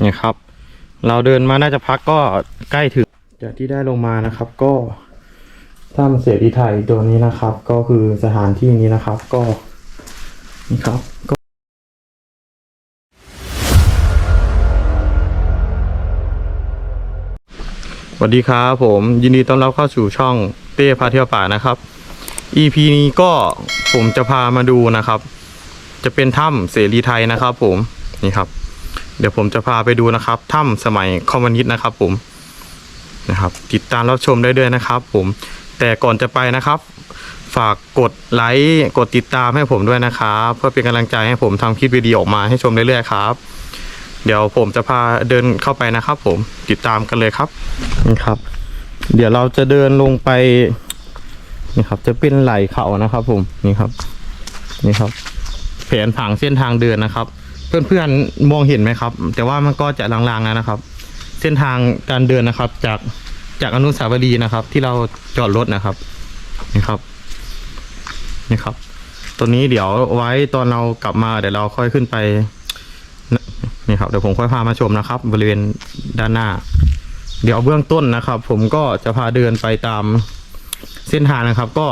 เนี่ยครับ เราเดินมาน่าจะพักก็ใกล้ถึง จากที่ได้ลงมานะครับ ก็ถ้ำเสรีไทยตัวนี้นะครับ ก็คือสถานที่นี้นะครับ ก็นี่ครับก็สวัสดีครับผมยินดีต้อนรับเข้าสู่ช่องเต้พาเที่ยวป่านะครับ EP นี้ก็ผมจะพามาดูนะครับ จะเป็นถ้ำเสรีไทยนะครับ ผมนี่ครับ เดี๋ยวผมจะพาไปดูนะครับถ้ำสมัยคอมมิวนิสต์นะครับ ผมนะครับ ติดตามรับชมได้ด้วยนะครับ ผม แต่ก่อนจะไปนะครับ ฝากกดไลค์กดติดตามให้ผมด้วยนะครับ เพื่อเป็นกำลังใจให้ผมทำคลิปวิดีโอออกมาให้ชมเรื่อยๆครับ เดี๋ยวผมจะพาเดินเข้าไปนะครับ ผมติดตามกันเลยครับนี่ครับ เดี๋ยวเราจะเดินลงไปนี่ครับ จะเป็นไหลเขานะครับ ผมนี่ครับ นี่ครับ แผนผังเส้นทางเดินนะครับ เพื่อนๆมองเห็นไหมครับ แต่ว่ามันก็จะลางๆแล้วนะครับ เส้นทางการเดินนะครับ จากจากอนุสาวรีย์นะครับ ที่เราจอดรถนะครับนี่ครับนี่ครับ ตัวนี้เดี๋ยวไว้ตอนเรากลับมาเดี๋ยวเราค่อยขึ้นไปนี่ครับเดี๋ยวผมค่อยพามาชมนะครับ บริเวณด้านหน้า เดี๋ยวเบื้องต้นนะครับ ผมก็จะพาเดินไปตามเส้นทางนะครับ ก็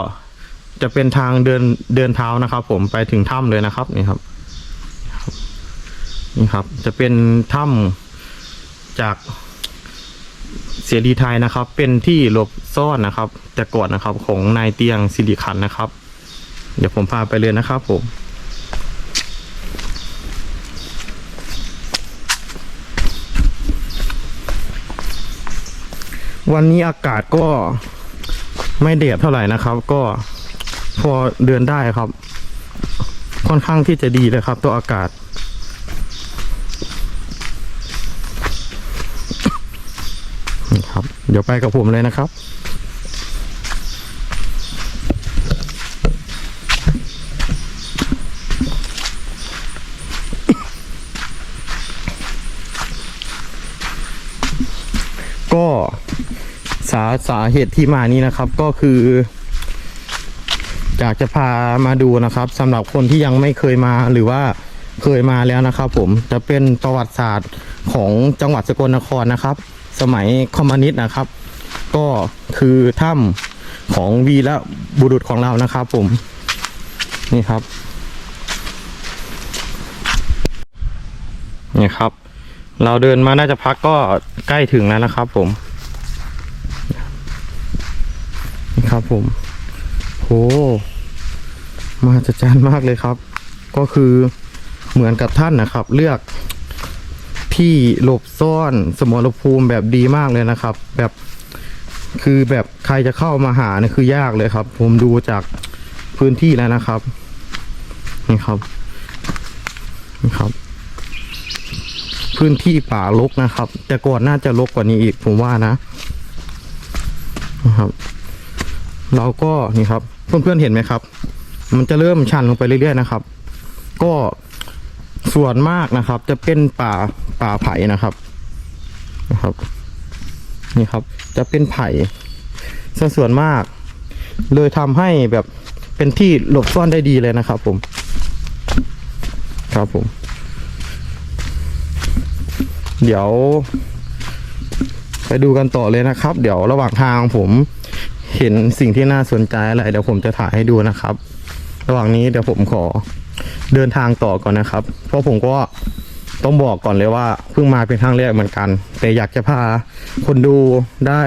จะเป็นทางเดินเดินเท้านะครับ ผมไปถึงถ้ำเลยนะครับนี่ครับ นี่ครับ จะเป็นถ้ำจากเสรีไทยนะครับ เป็นที่หลบซ่อนนะครับ แต่ก่อนนะครับของนายเตียงสิริขันนะครับ เดี๋ยวผมพาไปเลยนะครับผมวันนี้อากาศก็ไม่เดือดเท่าไหร่นะครับ ก็พอเดินได้ครับ ค่อนข้างที่จะดีเลยครับ ตัวอากาศ นี่ครับ เดี๋ยวไปกับผมเลยนะครับก็สาสาเหตุที่มานี้นะครับก็คืออยากจะพามาดูนะครับสำหรับคนที่ยังไม่เคยมาหรือว่าเคยมาแล้วนะครับ ผมจะเป็นประวัติศาสตร์ของจังหวัดสกลนครนะครับ สมัยคอมมิวนิสต์นะครับ ก็คือถ้ำของวีและบุรุษของเรานะครับผมนี่ครับนี่ครับ เราเดินมาน่าจะพักก็ใกล้ถึงแล้วนะครับ ผมนี่ครับผมโหมหัศจรรย์มากเลยครับ ก็คือเหมือนกับท่านนะครับ เลือก ที่หลบซ่อนสมรภูมิแบบดีมากเลยนะครับ แบบคือแบบใครจะเข้ามาหาเนี่ยคือยากเลยครับ ผมดูจากพื้นที่แล้วนะครับนี่ครับนี่ครับ พื้นที่ป่ารกนะครับ แต่ก่อนน่าจะรกกว่านี้อีก ผมว่านะนะครับ เราก็นี่ครับ เพื่อนๆเห็นไหมครับ มันจะเริ่มชันลงไปเรื่อยๆนะครับ ก็ ส่วนมากนะครับ จะเป็นป่าป่าไผ่นะครับนะครับ นี่ครับ จะเป็นไผ่ซะส่วนมาก เลยทำให้แบบเป็นที่หลบซ่อนได้ดีเลยนะครับ ผม ครับผม เดี๋ยว ไปดูกันต่อเลยนะครับ เดี๋ยวระหว่างทางผมเห็นสิ่งที่น่าสนใจอะไรเดี๋ยวผมจะถ่ายให้ดูนะครับ ระหว่างนี้เดี๋ยวผมขอ เดินทางต่อก่อนนะครับ เพราะผมก็ต้องบอกก่อนเลยว่าเพิ่งมาเป็นครั้งแรกเหมือนกัน แต่อยากจะพาคนดูได้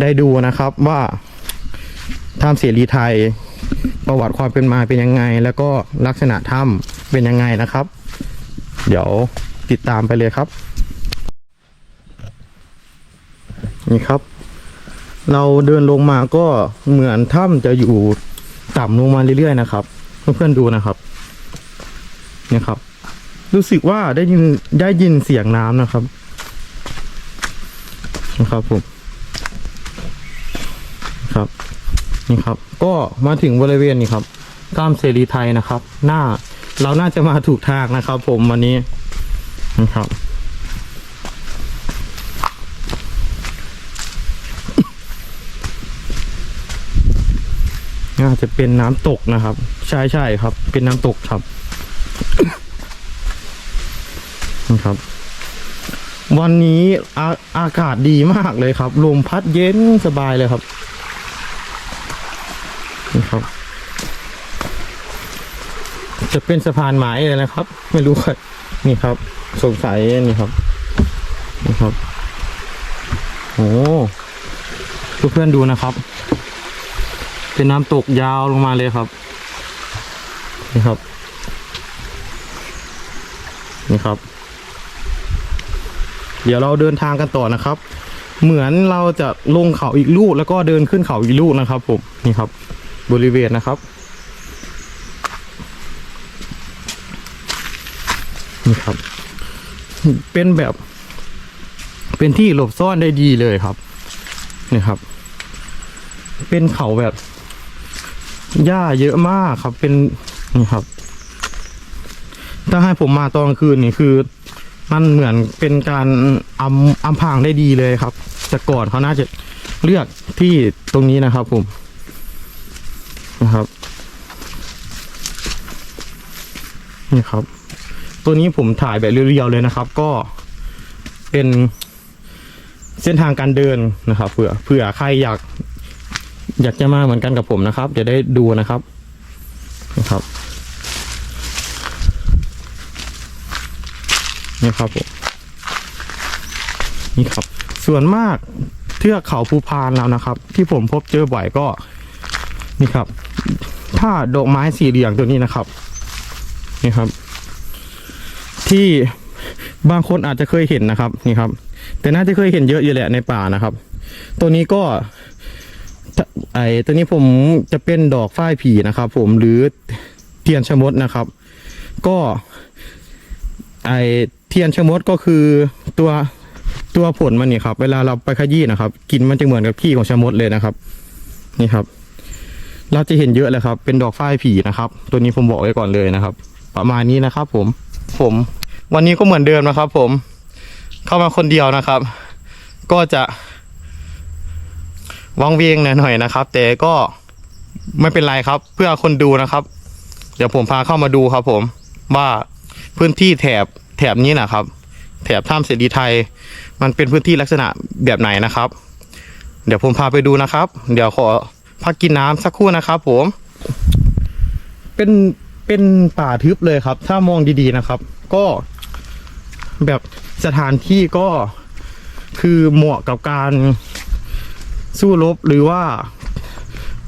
ได้ดูนะครับว่าถ้ำเสรีไทย ประวัติความเป็นมาเป็นยังไง แล้วก็ลักษณะถ้ำเป็นยังไงนะครับ เดี๋ยวติดตามไปเลยครับ นี่ครับ เราเดินลงมาก็เหมือนถ้ำจะอยู่ต่ำลงมาเรื่อยๆนะครับ เพื่อนๆดูนะครับ เนี่ยครับ รู้สึกว่าได้ยินได้ยินเสียงน้ำนะครับ นะครับผมครับ นี่ครับ ก็มาถึงบริเวณนี้ครับถ้ำเสรีไทยนะครับ หน้าเราน่าจะมาถูกทางนะครับ ผมวันนี้นะครับ น่าจะเป็นน้ำตกนะครับ ใช่ใช่ครับ เป็นน้ำตกครับนะครับ วันนี้อาอากาศดีมากเลยครับลมพัดเย็นสบายเลยครับนี่ครับ จะเป็นสะพานไม้เลยนะครับ ไม่รู้ครับนี่ครับ สงสัยนี่ครับนี่ครับโอ้เพื่อนๆดูนะครับ เป็นน้ำตกยาวลงมาเลยครับ นี่ครับ นี่ครับ เดี๋ยวเราเดินทางกันต่อนะครับ เหมือนเราจะลงเขาอีกลูกแล้วก็เดินขึ้นเขาอีกลูกนะครับผมนี่ครับ บริเวณนะครับ นี่ครับ เป็นแบบเป็นที่หลบซ่อนได้ดีเลยครับ นี่ครับ เป็นเขาแบบ หญ้าเยอะมากครับเป็นนี่ครับ ถ้าให้ผมมาตอนกลางคืนนี่คือ มันเหมือนเป็นการอำอำพรางได้ดีเลยครับ แต่ก่อนเขาน่าจะเลือกที่ตรงนี้นะครับ ผมนะครับนี่ครับ ตัวนี้ผมถ่ายแบบเรียวๆเลยนะครับ ก็เป็นเส้นทางการเดินนะครับเผื่อเผื่อใครอยาก อยากจะมาเหมือนกันกับผมนะครับ จะได้ดูนะครับนะครับนี่ครับผมนี่ครับ ส่วนมากเทือกเขาภูพานแล้วนะครับ ที่ผมพบเจอบ่อยก็ นี่ครับ ถ้าดอกไม้สีเหลืองตัวนี้นะครับ นี่ครับ ที่บางคนอาจจะเคยเห็นนะครับ นี่ครับ แต่น่าจะเคยเห็นเยอะอยู่แหละในป่านะครับ ตัวนี้ก็ ไอตัวนี้ผมจะเป็นดอกฝ้ายผีนะครับ ผมหรือเทียนชะมดนะครับ ก็ ไอเทียนชะมดก็คือตัวตัวผลมันนี่ครับ เวลาเราไปขยี้นะครับกลินมันจะเหมือนกับขี้ของชะมดเลยนะครับ นี่ครับ เราจะเห็นเยอะเลยครับ เป็นดอกฝ้ายผีนะครับ ตัวนี้ผมบอกไว้ก่อนเลยนะครับ ประมาณนี้นะครับ ผม ผม วันนี้ก็เหมือนเดิมนะครับ ผม เข้ามาคนเดียวนะครับ ก็จะ วังเวงหน่อยๆนะครับ แต่ก็ไม่เป็นไรครับ เพื่อคนดูนะครับ เดี๋ยวผมพาเข้ามาดูครับ ผมว่าพื้นที่แถบแถบนี้นะครับ แถบถ้ำเสรีไทย มันเป็นพื้นที่ลักษณะแบบไหนนะครับ เดี๋ยวผมพาไปดูนะครับ เดี๋ยวขอพักกินน้ำสักครู่นะครับ ผม เป็นเป็นป่าทึบเลยครับ ถ้ามองดีๆนะครับ ก็แบบสถานที่ก็คือเหมาะกับการ สู้รบหรือว่า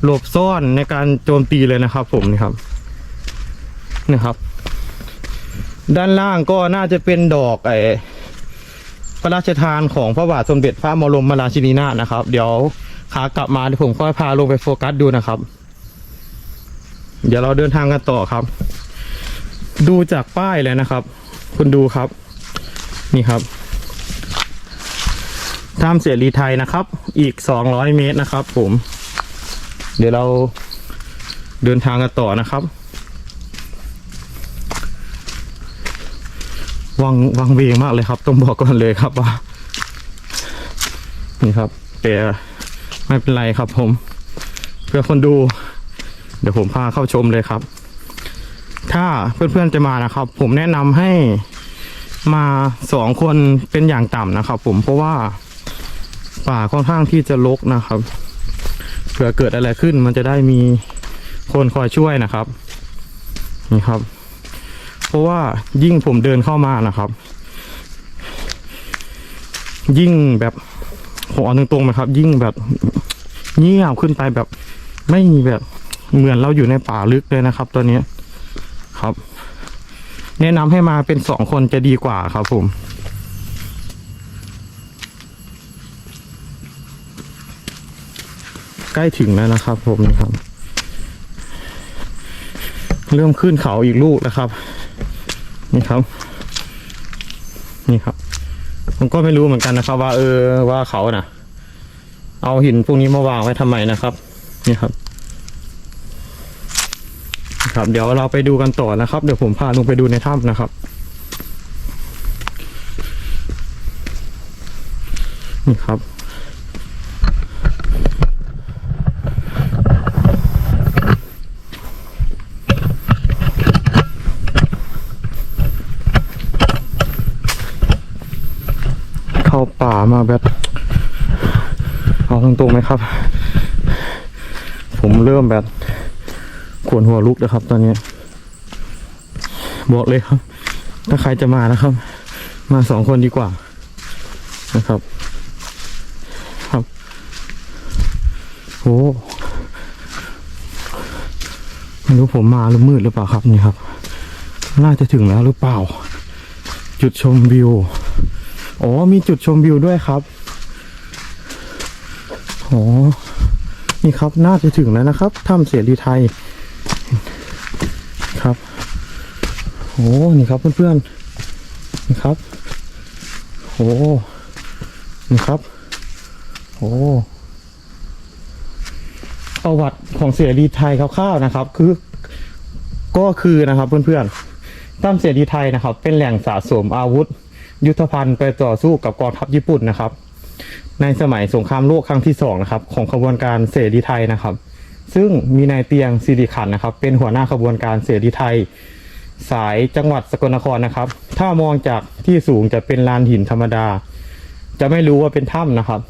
หลบซ่อนในการโจมตีเลยนะครับ ผมนี่ครับนี่ครับ ด้านล่างก็น่าจะเป็นดอกไอ้พระราชทานของพระบาทสมเด็จพระบรมราชินีนาถนะครับ เดี๋ยวขากลับมาเดี๋ยวผมค่อยพาลงไปโฟกัสดูนะครับ เดี๋ยวเราเดินทางกันต่อครับ ดูจากป้ายเลยนะครับ คุณดูครับ นี่ครับ ถ้ำเสรีไทยนะครับ อีก 200 เมตรนะครับ ผม เดี๋ยวเราเดินทางกันต่อนะครับ วังวังเวงมากเลยครับ ต้องบอกก่อนเลยครับว่า นี่ครับแต่ไม่เป็นไรครับ ผม เพื่อคนดู เดี๋ยวผมพาเข้าชมเลยครับ ถ้าเพื่อนๆจะมานะครับ ผมแนะนำให้มาสองคนเป็นอย่างต่ำนะครับ ผมเพราะว่า ป่าค่อนข้างที่จะรกนะครับ เผื่อเกิดอะไรขึ้นมันจะได้มีคนคอยช่วยนะครับ นี่ครับ เพราะว่ายิ่งผมเดินเข้ามานะครับ ยิ่งแบบผมเอาตรงๆนะครับ ยิ่งแบบเงียบขึ้นไปแบบไม่มีแบบเหมือนเราอยู่ในป่าลึกเลยนะครับ ตอนนี้ครับ แนะนำให้มาเป็นสองคนจะดีกว่าครับผม ใกล้ถึงแล้วนะครับ ผมนะครับ เริ่มขึ้นเขาอีกลูกแล้วครับ นี่ครับ นี่ครับผมก็ไม่รู้เหมือนกันนะครับ ว่าเออว่าเขาน่ะ เอาหินพวกนี้มาวางไว้ทำไมนะครับ นี่ครับครับ เดี๋ยวเราไปดูกันต่อนะครับ เดี๋ยวผมพาลงไปดูในถ้ำนะครับนี่ครับ เข้าป่า มาแบบ เอาตรงๆไหมครับ ผมเริ่มแบบขวนหัวลุกแล้วครับ ตอนนี้ บอกเลยครับ ถ้าใครจะมานะครับ มาสองคนดีกว่านะครับ ครับโอ้ไม่รู้ผมมาหรือมืดหรือเปล่าครับนี่ครับ น่าจะถึงแล้วหรือเปล่า จุดชมวิว อ๋อมีจุดชมวิวด้วยครับอ๋อนี่ครับน่าจะถึงแล้วนะครับถ้ำเสรีไทยครับโอ้นี่ครับเพื่อนๆนี่ครับโอ้นี่ครับโอ้ประวัติของเสรีไทยคร่าวๆนะครับ คือ ก็คือนะครับเพื่อนๆถ้ำเสรีไทยนะครับ เป็นแหล่งสะสมอาวุธ ยุทธภัณฑ์ไปต่อสู้กับกองทัพญี่ปุ่นนะครับ ในสมัยสงครามโลกครั้งที่สองนะครับ ของขบวนการเสรีไทยนะครับ ซึ่งมีนายเตียงสิริขันนะครับ เป็นหัวหน้าขบวนการเสรีไทย สายจังหวัดสกลนครนะครับ ถ้ามองจากที่สูงจะเป็นลานหินธรรมดา จะไม่รู้ว่าเป็นถ้ำนะครับ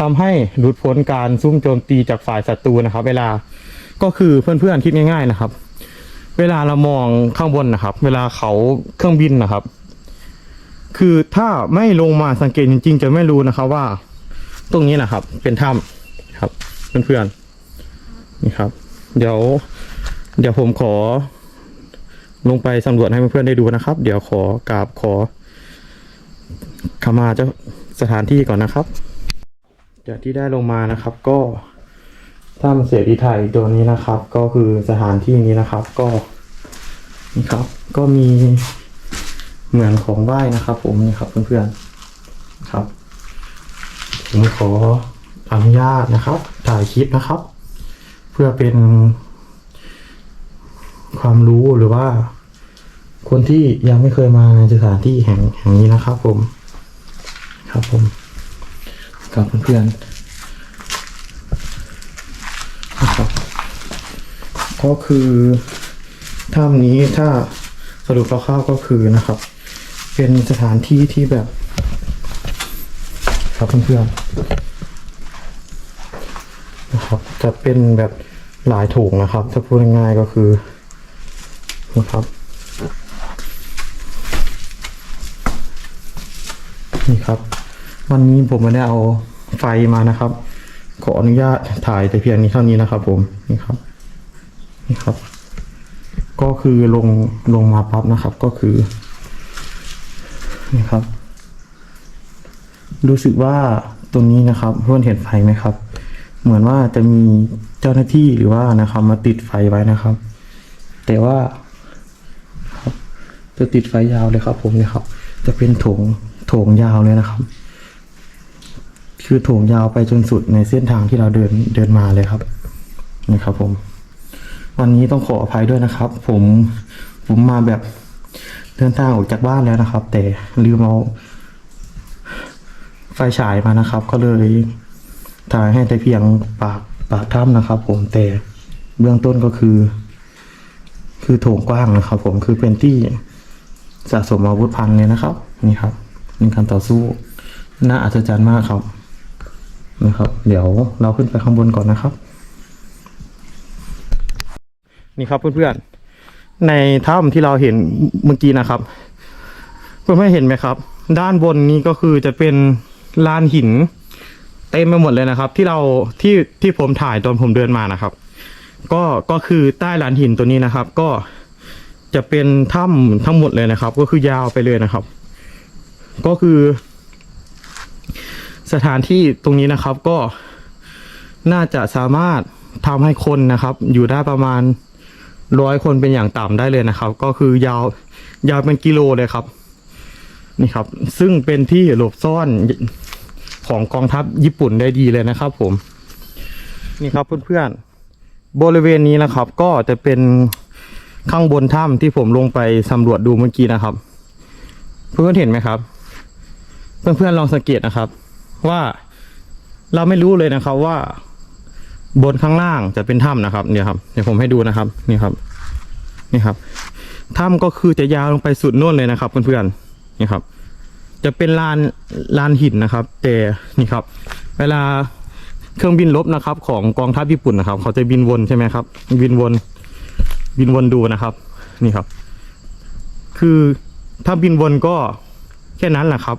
ทำให้หลุดพ้นการซุ่มโจมตีจากฝ่ายศัตรูนะครับ เวลาก็คือเพื่อนๆคิดง่าย ๆนะครับ เวลาเรามองข้างบนนะครับ เวลาเขาเครื่องบินนะครับ คือถ้าไม่ลงมาสังเกตจริง ๆ จะไม่รู้นะครับว่า ตรงนี้นะครับ เป็นถ้ำครับเพื่อนๆนี่ครับ เดี๋ยว เดี๋ยวผมขอ ลงไปสำรวจให้เพื่อนๆได้ดูนะครับ เดี๋ยวขอกราบขอขมาเจ้าสถานที่ก่อนนะครับ จากที่ได้ลงมานะครับ ก็ถ้ำเสรีไทยตัวนี้นะครับ ก็คือสถานที่นี้นะครับ ก็นี่ครับ ก็มี เหมือนของไหว้นะครับ ผมนี่ครับเพื่อนๆครับผมขออนุญาตนะครับ ถ่ายคลิปนะครับ เพื่อเป็น ความรู้หรือว่า คนที่ยังไม่เคยมาในสถานที่แห่งแห่งนี้นะครับ ผม ครับผมกับเพื่อนๆนะครับก็คือถ้ำนี้ถ้าสรุปคร่าวๆก็คือนะครับ เป็นสถานที่ที่แบบ ครับเพื่อนๆนะครับจะเป็นแบบหลายถุงนะครับ ถ้าพูดง่ายๆก็คือนะครับ นี่ครับ วันนี้ผมไม่ได้เอาไฟมานะครับ ขออนุญาตถ่ายแต่เพียงนี้เท่านี้นะครับผมนี่ครับ นี่ครับ ก็คือลงลงมาปั๊บนะครับ ก็คือ นี่ครับ รู้สึกว่าตรงนี้นะครับเพื่อนเห็นไฟไหมครับ เหมือนว่าจะมีเจ้าหน้าที่หรือว่านะครับมาติดไฟไว้นะครับ แต่ว่าครับจะติดไฟยาวเลยครับ ผมเนี่ยครับ จะเป็นโถงโถงยาวเลยนะครับ คือโถงยาวไปจนสุดในเส้นทางที่เราเดินเดินมาเลยครับนี่ครับผม วันนี้ต้องขออภัยด้วยนะครับ ผมผมมาแบบ เดินทางออกจากบ้านแล้วนะครับ แต่ลืมเอาไฟฉายมานะครับ ก็เลยถ่ายให้แต่เพียงปากปากถ้ำนะครับ ผมแต่เบื้องต้นก็คือ คือโถงกว้างนะครับ ผมคือเป็นที่สะสมอาวุธพันเลยนะครับ นี่ครับนี่การต่อสู้น่าอัศจรรย์มากครับนะครับ เดี๋ยวเราขึ้นไปข้างบนก่อนนะครับ นี่ครับเพื่อนๆ ในถ้ำที่เราเห็นเมื่อกี้นะครับเพื่อนๆเห็นไหมครับ ด้านบนนี้ก็คือจะเป็นลานหิน เต็มไปหมดเลยนะครับ ที่เราที่ที่ผมถ่ายตอนผมเดินมานะครับ ก็ก็คือใต้ลานหินตัวนี้นะครับ ก็จะเป็นถ้ำทั้งหมดเลยนะครับ ก็คือยาวไปเลยนะครับ ก็คือ สถานที่ตรงนี้นะครับก็น่าจะสามารถทำให้คนนะครับ อยู่ได้ประมาณ ร้อยคนเป็นอย่างต่ำได้เลยนะครับ ก็คือยาวยาวเป็นกิโลเลยครับ นี่ครับ ซึ่งเป็นที่หลบซ่อนของกองทัพญี่ปุ่นได้ดีเลยนะครับ ผม นี่ครับเพื่อนๆบริเวณนี้นะครับ ก็จะเป็นข้างบนถ้ำที่ผมลงไปสำรวจดูเมื่อกี้นะครับ เพื่อนๆเห็นไหมครับ เพื่อนๆลองสังเกตนะครับ ว่าเราไม่รู้เลยนะครับว่า บนข้างล่างจะเป็นถ้ำนะครับเนี่ยครับเดี๋ยวผมให้ดูนะครับนี่ครับนี่ครับถ้ำก็คือจะยาวลงไปสุดนู่นเลยนะครับ เพื่อนๆนี่ครับ จะเป็นลานลานหินนะครับ แต่นี่ครับ เวลาเครื่องบินลบนะครับ ของกองทัพญี่ปุ่นนะครับ เขาจะบินวนใช่ไหมครับ บินวนบินวนดูนะครับ นี่ครับ คือถ้าบินวนก็แค่นั้นแหละครับ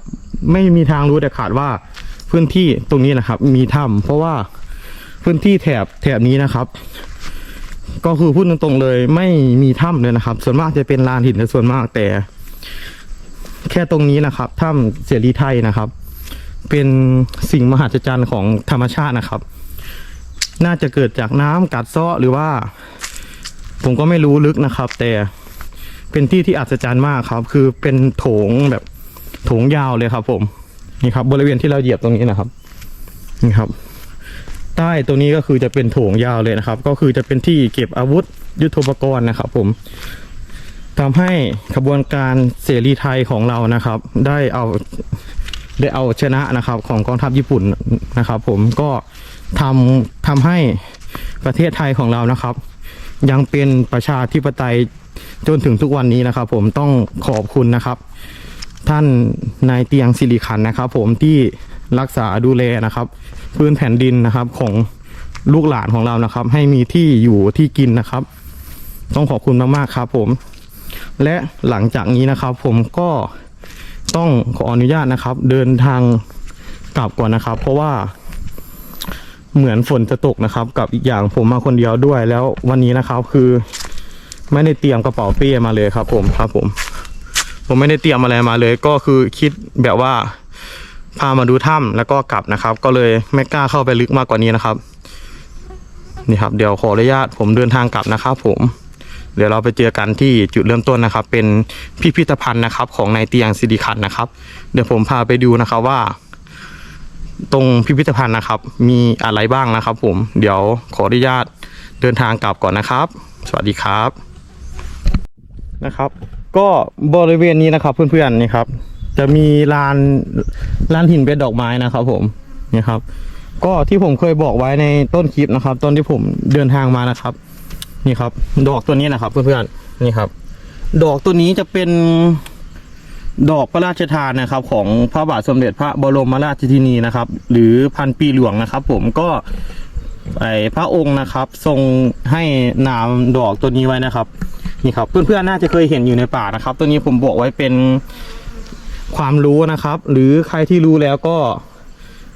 ไม่มีทางรู้แต่ขาดว่าพื้นที่ตรงนี้นะครับ มีถ้ำเพราะว่า พื้นที่แถบแถบนี้นะครับ ก็คือพูดตรงๆเลย ไม่มีถ้ำเลยนะครับ ส่วนมากจะเป็นลานหินส่วนมากแต่ แค่ตรงนี้นะครับถ้ำเสรีไทยนะครับ เป็นสิ่งมหัศจรรย์ของธรรมชาตินะครับ น่าจะเกิดจากน้ำกัดเซาะหรือว่า ผมก็ไม่รู้ลึกนะครับ แต่เป็นที่ที่อัศจรรย์มากครับ คือเป็นโถงแบบโถงยาวเลยครับ ผมนี่ครับ บริเวณที่เราเหยียบตรงนี้นะครับนี่ครับ ใต้ตรงนี้ก็คือจะเป็นโถงยาวเลยนะครับ ก็คือจะเป็นที่เก็บอาวุธยุทโธปกรณ์นะครับ ผมทำให้ขบวนการเสรีไทยของเรานะครับ ได้เอาได้เอาชนะนะครับ ของกองทัพญี่ปุ่นนะครับ ผมก็ทำทำให้ประเทศไทยของเรานะครับ ยังเป็นประชาธิปไตยจนถึงทุกวันนี้นะครับ ผมต้องขอบคุณนะครับ ท่านนายเตียงสิริขันนะครับ ผมที่ รักษาดูแลนะครับพื้นแผ่นดินนะครับของลูกหลานของเรานะครับ ให้มีที่อยู่ที่กินนะครับ ต้องขอบคุณมากๆครับผม และหลังจากนี้นะครับ ผมก็ต้องขออนุญาตนะครับ เดินทางกลับก่อนนะครับ เพราะว่าเหมือนฝนจะตกนะครับ กับอีกอย่างผมมาคนเดียวด้วยแล้ววันนี้นะครับคือไม่ได้เตรียมกระเป๋าเป้มาเลยครับ ผมครับผม ผมไม่ได้เตรียมอะไรมาเลย ก็คือคิดแบบว่า พามาดูถ้ำแล้วก็กลับนะครับ ก็เลยไม่กล้าเข้าไปลึกมากกว่านี้นะครับ นี่ครับ เดี๋ยวขออนุญาตผมเดินทางกลับนะครับ ผม เดี๋ยวเราไปเจอกันที่จุดเริ่มต้นนะครับ เป็นพิพิธภัณฑ์นะครับ ของนายเตียงสิริขันนะครับ เดี๋ยวผมพาไปดูนะครับว่า ตรงพิพิธภัณฑ์นะครับ มีอะไรบ้างนะครับ ผม เดี๋ยวขออนุญาตเดินทางกลับก่อนนะครับ สวัสดีครับนะครับ ก็บริเวณนี้นะครับเพื่อนๆนี่ครับ จะมีลานลานหินเป็นดอกไม้นะครับ ผมนี่ครับ ก็ที่ผมเคยบอกไว้ในต้นคลิปนะครับ ตอนที่ผมเดินทางมานะครับ นี่ครับ ดอกตัวนี้นะครับ เพื่อนๆนี่ครับ ดอกตัวนี้จะเป็นดอกพระราชทานนะครับ ของพระบาทสมเด็จพระบรมราชทินีนะครับ หรือพันปีหลวงนะครับ ผมก็ไอพระองค์นะครับ ทรงให้นามดอกตัวนี้ไว้นะครับ นี่ครับ เพื่อนๆน่าจะเคยเห็นอยู่ในป่านะครับ ตัวนี้ผมบอกไว้เป็น ความรู้นะครับ หรือใครที่รู้แล้วก็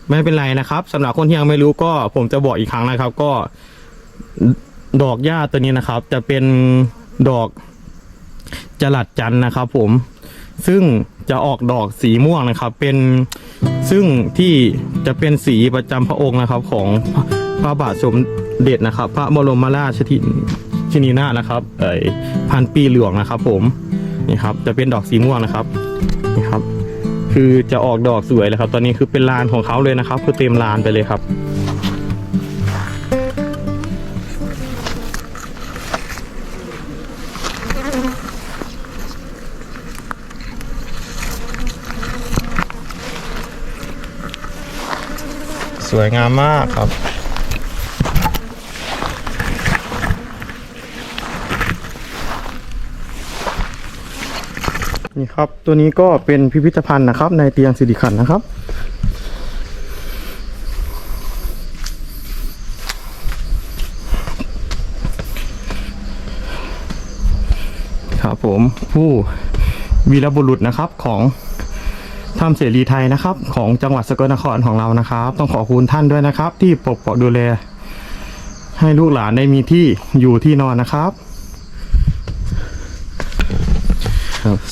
ไม่เป็นไรนะครับสำหรับคนที่ยังไม่รู้ก็ผมจะบอกอีกครั้งนะครับ ก็ดอกหญ้าตัวนี้นะครับ จะเป็นดอกจลัดจันนะครับ ผมซึ่งจะออกดอกสีม่วงนะครับ เป็นซึ่งที่จะเป็นสีประจำพระองค์นะครับ ของพระบาทสมเด็จนะครับ พระบรมราชชินีนาถนะครับ เอ่ยพันปีหลวงนะครับ ผมนี่ครับ จะเป็นดอกสีม่วงนะครับ นี่ครับ คือจะออกดอกสวยเลยครับ ตอนนี้คือเป็นลานของเขาเลยนะครับ คือเต็มลานไปเลยครับสวยงามมากครับ นี่ครับ ตัวนี้ก็เป็นพิพิธภัณฑ์นะครับ ในเตียงสิริขันนะครับ ครับผมผู้วีรบุรุษนะครับของถ้ำเสรีไทยนะครับ ของจังหวัดสกลนครของเรานะครับ ต้องขอบคุณท่านด้วยนะครับ ที่ปกปักดูแลให้ลูกหลานได้มีที่อยู่ที่นอนนะครับ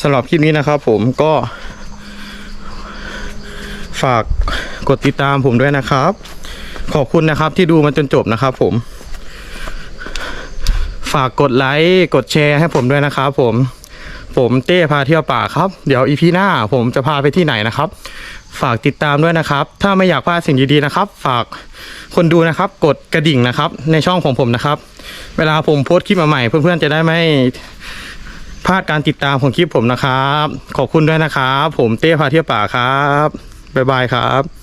สำหรับคลิปนี้นะครับ ผมก็ ฝากกดติดตามผมด้วยนะครับ ขอบคุณนะครับที่ดูมาจนจบนะครับ ผม ฝากกดไลค์กดแชร์ให้ผมด้วยนะครับ ผมผมเต้พาเที่ยวป่าครับ เดี๋ยวอีพีหน้าผมจะพาไปที่ไหนนะครับ ฝากติดตามด้วยนะครับ ถ้าไม่อยากพลาดสิ่งดีๆนะครับ ฝากคนดูนะครับ กดกระดิ่งนะครับ ในช่องของผมนะครับ เวลาผมโพสต์คลิปใหม่เพื่อนๆจะได้ไม่ พลาดการติดตามของคลิปผมนะครับ ขอบคุณด้วยนะครับ ผมเต้พาเที่ยวป่าครับ บ๊ายบายครับ